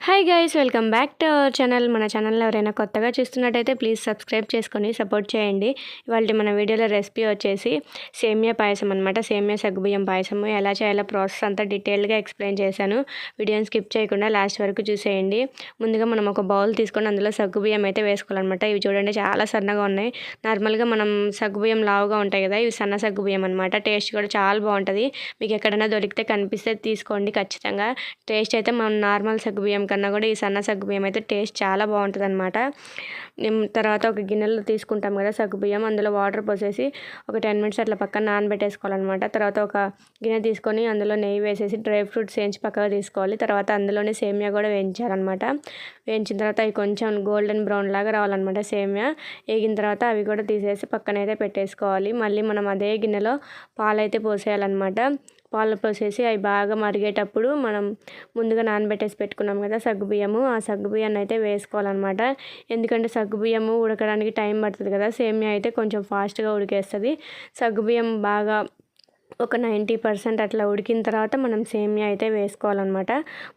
Hi guys welcome back to our channel మన ఛానల్లో ఎవరైనా కొత్తగా చూస్తున్నట్టయితే ప్లీజ్ సబ్స్క్రైబ్ చేసుకొని సపోర్ట్ చేయండి. ఇవాళ మన వీడియోలో రెసిపీ వచ్చేసి సేమియా పాయసం అనమాట సేమియా సగ్గుబియ్యం పాయసము. ఎలా చేయాలో ప్రాసెస్ అంతా డీటెయిల్గా ఎక్స్ప్లెయిన్ చేశాను. వీడియోని స్కిప్ చేయకుండా లాస్ట్ వరకు చూసేయండి. ముందుగా మనం ఒక బౌల్ తీసుకొని అందులో సగ్గుబియ్యం అయితే వేసుకోవాలన్నమాట. ఇవి చూడండి చాలా సన్నగా ఉన్నాయి. నార్మల్గా మనం సగ్గుబియ్యం లావుగా ఉంటాయి కదా ఇవి సన్న సగ్గుబియ్యం అనమాట టేస్ట్ కూడా చాలా బాగుంటుంది. మీకు ఎక్కడైనా దొరికితే కనిపిస్తే తీసుకోండి. ఖచ్చితంగా టేస్ట్ అయితే మనం నార్మల్ సగ్గుబియ్యం కన్నా కూడా ఈ సన్న సగ్గుబియ్యం అయితే టేస్ట్ చాలా బాగుంటుంది అనమాట తర్వాత ఒక గిన్నెలో తీసుకుంటాం కదా సగ్గుబియ్యం అందులో వాటర్ పోసేసి ఒక టెన్ మినిట్స్ అట్లా పక్కన నానబెట్టేసుకోవాలన్నమాట. తర్వాత ఒక గిన్నె తీసుకొని అందులో నెయ్యి వేసేసి డ్రై ఫ్రూట్స్ వేయించి పక్కగా తీసుకోవాలి. తర్వాత అందులోనే సేమియా కూడా వేయించాలన్నమాట. వేయించిన తర్వాత అవి కొంచెం గోల్డెన్ బ్రౌన్ లాగా రావాలన్నమాట సేమియా. వేగిన తర్వాత అవి కూడా తీసేసి పక్కనైతే పెట్టేసుకోవాలి. మళ్ళీ మనం అదే గిన్నెలో పాలైతే పోసేయాలన్నమాట. పాలు పోసేసి అవి బాగా మరిగేటప్పుడు మనం ముందుగా నానబెట్టేసి పెట్టుకున్నాం కదా సగ్గుబియ్యము ఆ సగ్గుబియ్యాన్ని అయితే వేసుకోవాలన్నమాట. ఎందుకంటే సగ్గుబియ్యము ఉడకడానికి టైం పడుతుంది కదా సేమియా అయితే కొంచెం ఫాస్ట్గా ఉడికేస్తుంది. సగ్గుబియ్యం బాగా ఒక నైంటీ పర్సెంట్ అట్లా ఉడికిన తర్వాత మనం సేమియా అయితే వేసుకోవాలన్నమాట.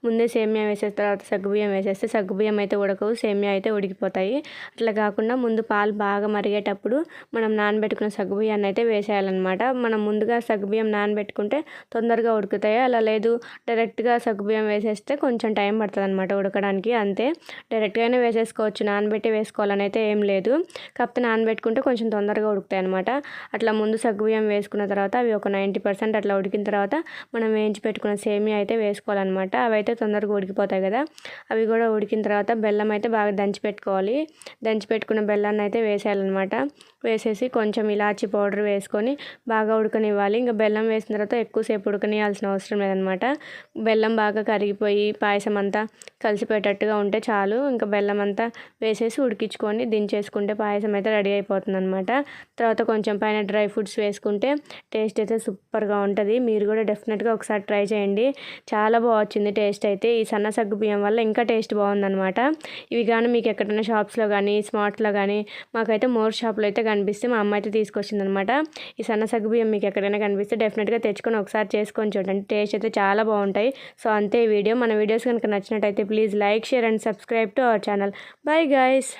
ముందే సేమియా వేసేసిన తర్వాత సగ్గుబియ్యం వేసేస్తే సగ్గుబియ్యం అయితే ఉడకవు సేమియా అయితే ఉడికిపోతాయి. అట్లా కాకుండా ముందు పాలు బాగా మరిగేటప్పుడు మనం నానబెట్టుకున్న సగ్గుబియ్యాన్ని అయితే వేసేయాలన్నమాట. మనం ముందుగా సగ్గుబియ్యం నానబెట్టుకుంటే తొందరగా ఉడుకుతాయి? అలా లేదు. డైరెక్ట్గా సగ్గుబియ్యం వేసేస్తే కొంచెం టైం పడుతుంది అనమాట ఉడకడానికి అంతే. డైరెక్ట్గానే వేసేసుకోవచ్చు. నానబెట్టి వేసుకోవాలని అయితే ఏం లేదు. కాకపోతే నానబెట్టుకుంటే కొంచెం తొందరగా ఉడుకుతాయి అనమాట అట్లా ముందు సగ్గుబియ్యం వేసుకున్న తర్వాత అవి ఒక నైన్ ట్వంటీ పర్సెంట్ అట్లా ఉడికిన తర్వాత మనం వేయించి పెట్టుకున్న సేమియా అయితే వేసుకోవాలన్నమాట. అవి అయితే తొందరగా ఉడికిపోతాయి కదా. అవి కూడా ఉడికిన తర్వాత బెల్లం అయితే బాగా దంచి పెట్టుకోవాలి. దంచి పెట్టుకున్న బెల్లాన్ని అయితే వేసేయాలన్నమాట. వేసేసి కొంచెం ఇలాచి పౌడర్ వేసుకొని బాగా ఉడకనివ్వాలి. ఇంకా బెల్లం వేసిన తర్వాత ఎక్కువసేపు ఉడకనియాల్సిన అవసరం లేదనమాట బెల్లం బాగా కరిగిపోయి పాయసం అంతా కలిసిపోయేటట్టుగా ఉంటే చాలు. ఇంకా బెల్లం అంతా వేసేసి ఉడికించుకొని దించేసుకుంటే పాయసం అయితే రెడీ అయిపోతుంది అనమాట తర్వాత కొంచెం పైన డ్రై ఫ్రూట్స్ వేసుకుంటే టేస్ట్ అయితే సూపర్గా ఉంటుంది. మీరు కూడా డెఫినెట్గా ఒకసారి ట్రై చేయండి. చాలా బాగా టేస్ట్ అయితే. ఈ సన్న సగ్గు బియ్యం వల్ల ఇంకా టేస్ట్ బాగుందనమాట ఇవి కానీ మీకు ఎక్కడైనా షాప్స్లో కానీ స్మార్ట్లో కానీ మాకైతే మోర్ షాప్లో అయితే కనిపిస్తే మా అమ్మ అయితే తీసుకొచ్చిందనమాట ఈ సన్న సగ్గు బియ్యం మీకు ఎక్కడైనా కనిపిస్తే డెఫినెట్గా తెచ్చుకొని ఒకసారి చేసుకొని చూడండి. టేస్ట్ అయితే చాలా బాగుంటాయి. సో అంతే వీడియో. మన వీడియోస్ కనుక నచ్చినట్టయితే please like share and subscribe to our channel. Bye guys.